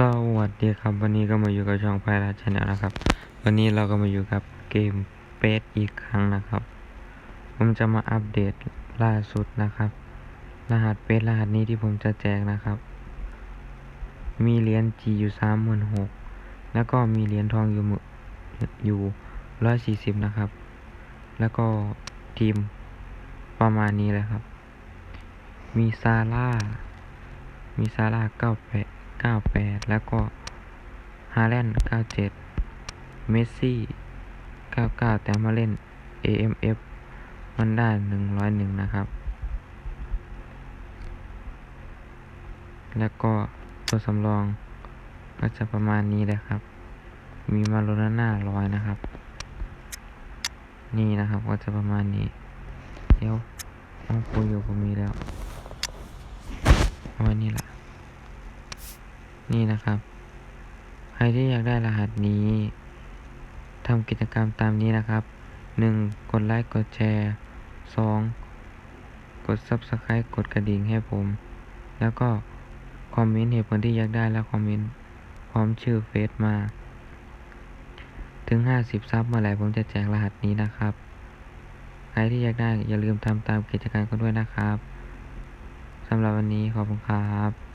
สวัสดีครับ วันนี้ก็มาอยู่กับช่องไพราชแนลนะครับ วันนี้เราก็มาอยู่กับเกมเปสอีกครั้งนะครับ ผมจะมาอัปเดตล่าสุดนะครับ รหัสเปสรหัสนี้ที่ผมจะแจกนะครับ มีเหรียญ G อยู่สามหมื่นหกแล้วก็มีเหรียญทองอยู่หมื่นอยู่ร้อยสี่สิบนะครับ แล้วก็ทีมประมาณนี้เลยครับ มีซาร่ามีซาร่าเก้าแปด เก้าแล้วก็ฮาแลนด์เก้าเมสซี่เก้าเก้าแต่มาเล่น AMF มันได้หนึ่งร้อยหนึ่งนะครับ แล้วก็ตัวสำรองก็จะประมาณนี้เลยครับ มีมาโลนาน่าร้อยนะครับ นี่นะครับก็จะประมาณนี้ เดี๋ยวอาคุยอยู่ผมมีแล้ว เอาไว้นี่แหละ นี่นะครับ ใครที่อยากได้รหัสนี้ทำกิจกรรมตามนี้นะครับ 1. กดไลค์ กดแชร์ 2. กด Subscribe กดกระดิ่งให้ผม แล้วก็คอมเมนต์เหตุผลที่อยากได้แล้วคอมเมนต์พร้อมชื่อเฟซมา ถึง 50 ซับเมื่อไหร่ผมจะแจกรหัสนี้นะครับ ใครที่อยากได้อย่าลืมทำตามกิจการกันด้วยนะครับสำหรับวันนี้ขอบคุณครับ